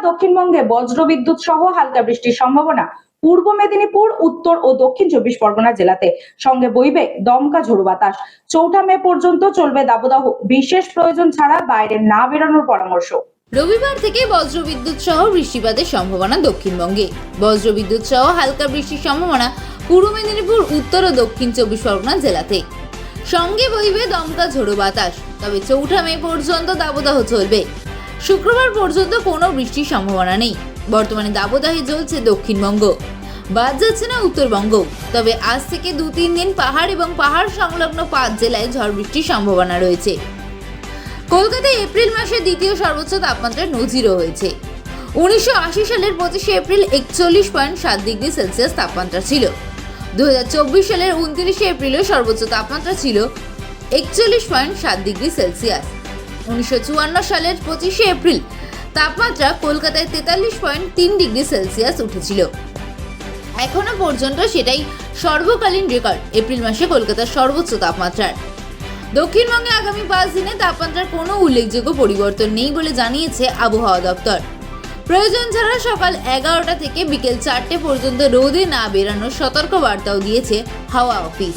দক্ষিণবঙ্গে বজ্রবিদ্যুৎ সহ হালকা বৃষ্টির সম্ভাবনা। পূর্ব মেদিনীপুর, উত্তর ও দক্ষিণ চব্বিশ পরগনা জেলাতে। সঙ্গে বইবে দমকা ঝোড়ো বাতাস। চৌঠা মে পর্যন্ত চলবে দাবদাহ। বিশেষ প্রয়োজন ছাড়া বাইরে না বেরোনোর পরামর্শ। রবিবার থেকে বজ্রবিদ্যুৎ সহ বৃষ্টিপাতের সম্ভাবনা দক্ষিণবঙ্গে। বজ্রবিদ্যুৎ সহ হালকা বৃষ্টির সম্ভাবনা পূর্ব মেদিনীপুর, উত্তর ও দক্ষিণ চব্বিশ পরগনা জেলাতে। সঙ্গে বইবে দমকা ঝোড়ো বাতাস। তবে চৌঠা মে পর্যন্ত দাবদাহ চলবে। শুক্রবার পর্যন্ত কোনো বৃষ্টির সম্ভাবনা নেই। বর্তমানে দাবদাহে চলছে দক্ষিণবঙ্গ। বাদ যাচ্ছে না উত্তরবঙ্গ। তবে আজ থেকে দু তিন দিন পাহাড় এবং পাহাড় সংলগ্ন পাঁচ জেলায় ঝড় বৃষ্টির সম্ভাবনা রয়েছে। কলকাতায় এপ্রিল মাসের দ্বিতীয় সর্বোচ্চ তাপমাত্রা নজিরও হয়েছে। উনিশশো আশি সালের পঁচিশে এপ্রিল একচল্লিশ পয়েন্ট সাত ডিগ্রি সেলসিয়াস তাপমাত্রা ছিল। দু হাজার চব্বিশ সালের উনত্রিশে এপ্রিলের সর্বোচ্চ তাপমাত্রা ছিল একচল্লিশ পয়েন্ট সাত ডিগ্রি সেলসিয়াস। উনিশশো চুয়ান্ন সালের পঁচিশে এপ্রিল। তাপমাত্রা কলকাতায় তেতাল্লিশ পয়েন্ট তিন ডিগ্রি সেলসিয়াস উঠেছিল। এখনও পর্যন্ত সেটাই সর্বকালীন রেকর্ড এপ্রিল মাসে কলকাতার সর্বোচ্চ তাপমাত্রার। দক্ষিণবঙ্গে আগামী পাঁচ দিনে তাপমাত্রার কোনো উল্লেখযোগ্য পরিবর্তন নেই বলে জানিয়েছে আবহাওয়া দপ্তর। প্রয়োজন ছাড়া সকাল এগারোটা থেকে বিকেল চারটে পর্যন্ত রোদে না বেরানোর সতর্ক বার্তাও দিয়েছে হাওয়া অফিস।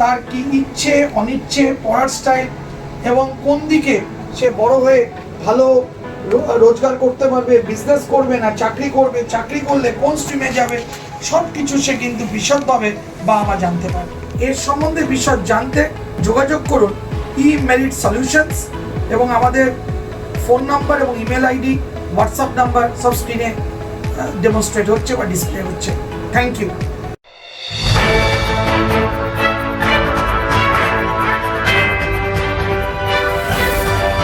তার কি ইচ্ছে, অনিচ্ছে, পড়ার স্টাইল এবং কোন দিকে সে বড় হয়ে ভালো রোজগার করতে পারবে বিজনেস করবে না, চাকরি করবে, চাকরি করলে কোন স্ট্রিমে যাবে সব কিছু সে কিন্তু বিশদভাবে বাবা মা জানতে পারবে। এর সম্বন্ধে বিশদ জানতে যোগাযোগ করুন ই মেরিট সলিউশনস এবং আমাদের ফোন নাম্বার এবং ইমেল আইডি হোয়াটসঅ্যাপ নাম্বার সব স্ক্রিনে ডেমনস্ট্রেট হচ্ছে বা ডিসপ্লে হচ্ছে। Thank you